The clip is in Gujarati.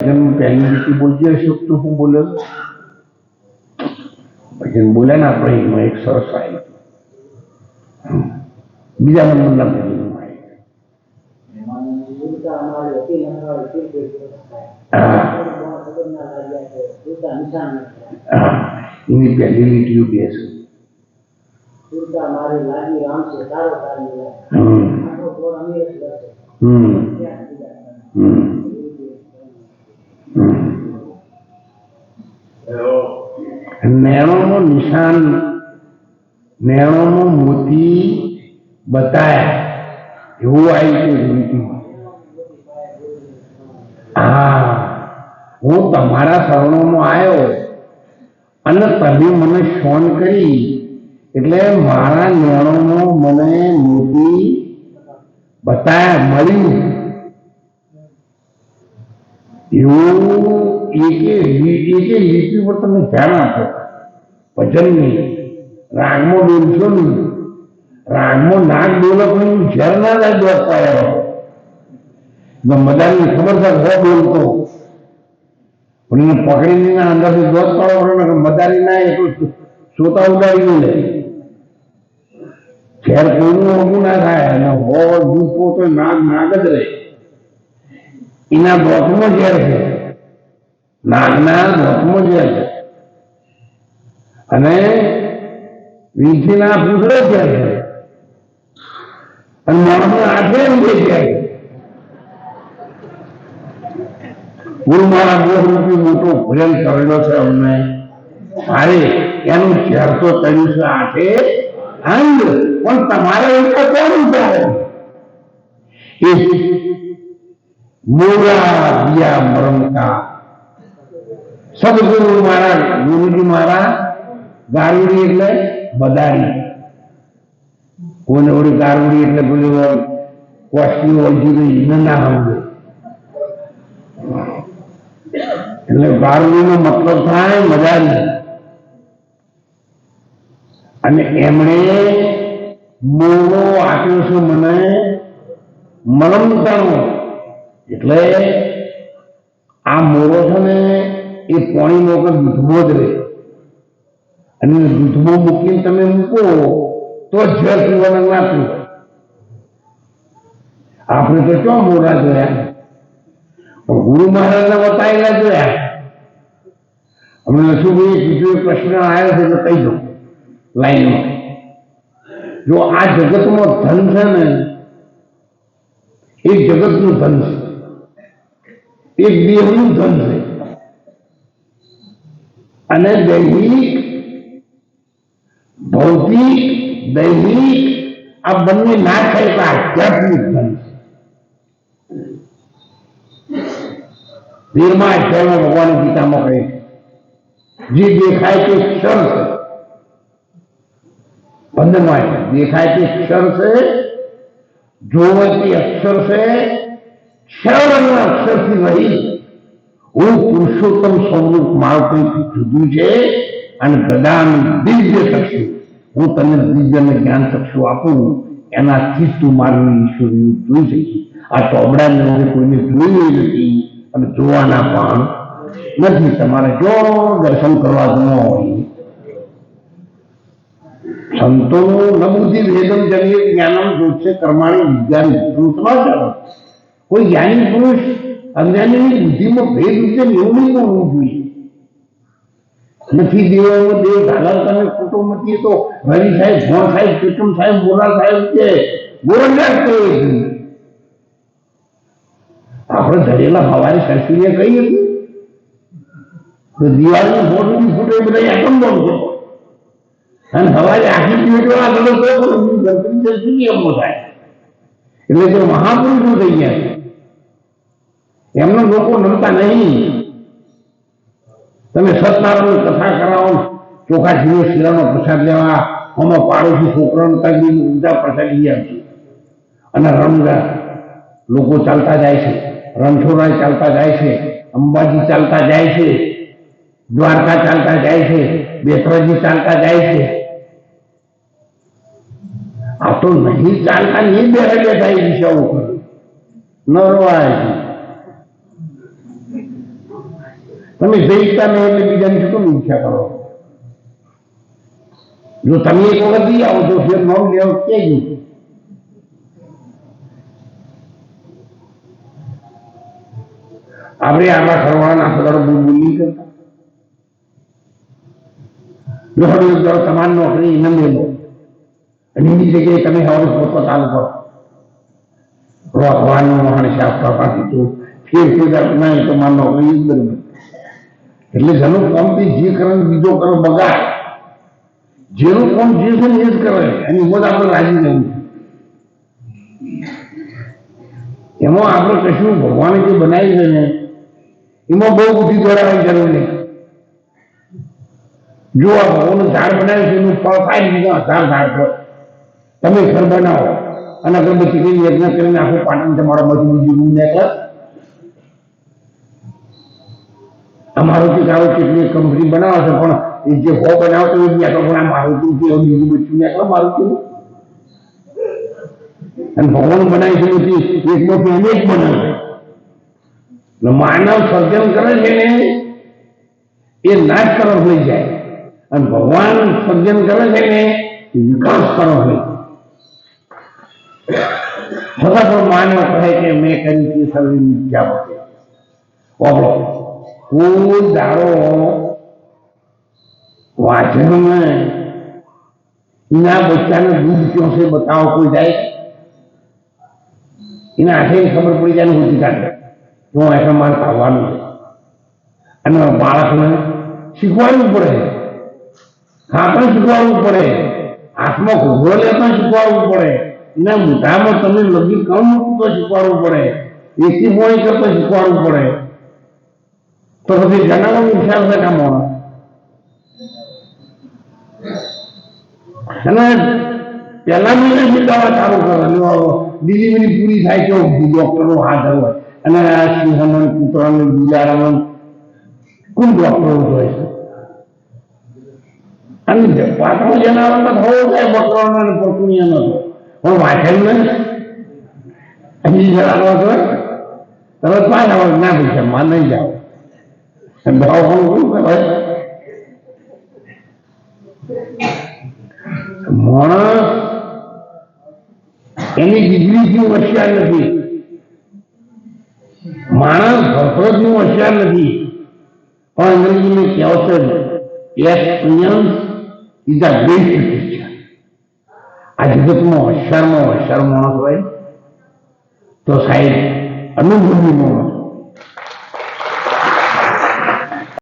ભજન પહેલી રીતે બોલજે અશોક તું શું બોલે ભજન બોલ્યા ને આપણે એમાં એક સરસ આવી બીજા નંબરના હા. હા. એની પહેલી લીટીઓ બે છે હમ. હમ. હમ. નેણોનું નિશાન નેણોનું મોતી બતાયા. એવું આવી છે હા, હું તમારા શરણોમાં આવ્યો અને તમે મને ફોન કરી, એટલે મારા નેણોમાં મને મોતી બતાયા, મળ્યું. એવું એકે એકે લીટી પર તમે ધ્યાન આપો. ભજનની, રાગમાં બોલશો નહીં રાગમાં નાક બોલો નહીં ઝેર ના જાય દોર પાયો મદાની ખબર છે હો બોલતો. પણ એને પકડીને અંદરથી દોત પાડો મદારી ના એટલું સોતા ઉડાડી લે. ઝેર કોઈનું ઓગું ના થાય અને હો દૂધ પોતો નાગ નાગ જ રહે. એના દોતમાં ઝેર છે. નાગના દોતમાં ઝેર છે. અને વીંછીના પૂછડે ઝેર છે. અને માણસના એમ જે ઝેર ગુરુ મારા બહુ રૂપી મોટો ભજન કરેલો છે અમને. મારે એનું ઝેર તો કર્યું છે અંગ પણ તમારે કેમ વિચારે મોરા દિયા મરમકા સદગુરુ મારા ગુરુજી મારા ગારુડી એટલે બદારી કોઈને ઓળી ગારુડી એટલે પેલું કોસ્ટી ઓળજી એને ના સમજે એટલે ગારુડીનો મતલબ થાય મજારી અને એમણે મોડો આપ્યો છે મને મરમતાનો એટલે આ મોરો છે ને, એ પાણી મોકલ દૂધમો જ રહે. અને દૂધમાં મૂકીને તમે મૂકો, તો ઝેર પીવાનું ના પીવાય. આપણે તો ક્યાં મોરા જોયા? ગુરુ મહારાજને બતાવેલા જોયા. હમણાં નસુભાઈએ બીજો પ્રશ્ન આવ્યો છે, તો કહી દઉં, લાઈનમાં. જો આ જગતમાં ધન છે ને, એ જગતનું ધન છે. એક દેહનું ધન છે. અને દૈહિક, ભૌતિક, દૈહિક, આ બંને ના થાય તો આધ્યાત્મિક ધન છે. તેરમા ભગવાન ગીતામાં કહે જે દેખાય તે ક્ષર છે. પંદરમા દેખાય તે ક્ષર છે જોવાતી અક્ષર છે ક્ષરના અક્ષરથી રહી હું પુરુષોત્તમ સ્વરૂપ મારું કંઈક જુદું છે અને ગદાનું દિવ્ય ચક્ષુ. હું તને દિવ્યને જ્ઞાન ચક્ષુ આપું. એનાથી તું મારું ઈશ્વરી જોઈ શકીશ. આ ચોબડાને હવે કોઈને જોયું નથી અને જોવાના પણ નથી. તમારે જો દર્શન કરવા ન હોય. સંતોનું ન બુદ્ધિ વેદમ જન્ય જ્ઞાનમ જોશે કર્માણી વિદ્યાની સમાચાર કોઈ જ્ઞાની પુરુષ અજ્ઞાનીની બુદ્ધિમાં ભેદ રીતે એવું નહીં કરવું જોઈએ. નથી દેવામાં દેવ ધાલા તમે કુટુંબથી તો હરી સાહેબ ભણ સાહેબ ચેતમ સાહેબ, બોરા સાહેબ છે ગોરંદાસ કહીએ છીએ આપણે ધરેલા હવારી સંસ્કૃતિએ કહીએ છીએ તો દિવાળનો ફોટો બી ફૂટે બધા એકમ બોલતો અને હવારે આખી આ બધો તો ગણતરી થઈ ગયા છે. એમનો લોકો નમતા નહીં. તમે સત્યનારાયણ કથા કરાવો ચોખા જીવો શીરાનો પ્રસાદ લેવા, અમે પાડોશી છોકરાનો તગી ઊંચા પ્રસાદ લઈ આવશે અને રમગા લોકો ચાલતા જાય છે. રણછોડરાય ચાલતા જાય છે. અંબાજી ચાલતા જાય છે. દ્વારકા ચાલતા જાય છે. બેસરાજી ચાલતા જાય છે. આ તો નહીં ચાલતા, નહીં બે બેઠા એ ઉપર. ન રોવાય. તમે જઈતા નહીં એટલે બીજાની શું કેમ ઈચ્છા કરો જો તમે એક વખત ઈ આવો તો ફેર નોમ લેવો ક્યાં ગયું આપણે આમાં ફરવાના પગારો બોલી કરતા જો હવે એક ધારો તમારી નોકરી ન મેળવો અને એની જગ્યાએ તમે હવે પોતો ચાલુ કરો રોકવાનું વાહન સાફ કરવાથી તો ફેર ફેર નહીં તો મારી નોકરી જ બરોબર એટલે જેનું કામ તે જે કરે બીજો કરો બગાડ. જેનું કામ જે છે ને એ જ કરે. એની ઉમર આપણે રાજી રહેવું એમાં આપણે કશું ભગવાને જે બનાવી છે ને, એમાં બહુ બુદ્ધિ દોડાવવાની જરૂર નહીં જો આ ભગવાનનું ઝાડ બનાવ્યું છે, એનું ફળ થાય ને હજાર ઝાડ પર. તમે ઘર બનાવો. અને અગરબત્તી કરીને યજ્ઞ કરીને આખું પાટણ તમારા મજબૂત જીવન નીકળે કે આવું કેટલી કંપની બનાવશે, પણ એ જે હો બનાવતો એ બી પણ આ મારું તું કે એવું બીજું બધું નીકળે મારું કેવું અને ભગવાન બનાવી છે નથી તો એને જ બનાવે. એટલે માનવ સર્જન કરે છે ને એ નાશ તરફ લઈ જાય. અને ભગવાન સર્જન કરે છે ને વિકાસ તરફ લઈ છતાં પણ માનવ કહે કે મેં કરી છે સર્વે મિથ્યા ઓગળો કોઈ દાડો વાંચનમાં એના બચ્ચાને દૂધ ક્યાં છે બતાવો, કોઈ જાય એના હાથે ખબર પડી જાય ઊંચી કાઢે હું એટલે મારે ખાવાનું અને બાળકને શીખવાડવું પડે. આપણે શીખવાડવું પડે. હાથમાં લે, પણ શીખવાડવું પડે. એના મોઢામાં તમે લગી કમ મૂકવું તો શીખવાડવું પડે. એસી પોણી કરતા શીખવાડવું પડે. તો પછી જણાવવાનું ખ્યાલ છે કામ અને પહેલા મહિને દવા ચાલુ કરવાની ડિલિવરી પૂરી થાય છે ડોક્ટરો હાજર હોય. અને આ સિંહનો કૂતરાનો બિલાડાનો કોણ ડોક્ટરો હોય છે. અને પાત્રો જનાવરનો થવો છે, બકરાનો અને પકડીયાનો પણ વાંચેલ ને અહીં જણાવો તો તરત પાછા આવે ના પૈસા માં નહીં જાવ માણસ એની ડિગ્રીથી હોશિયાર નથી માણસ ભરતરજનું હોશિયાર નથી પણ અંગ્રેજીમાં કહેવત છે experience is a best teacher આ જગતમાં હોશિયારમાં હોશિયાર માણસ હોય તો સાહેબ અનુભવી માણસ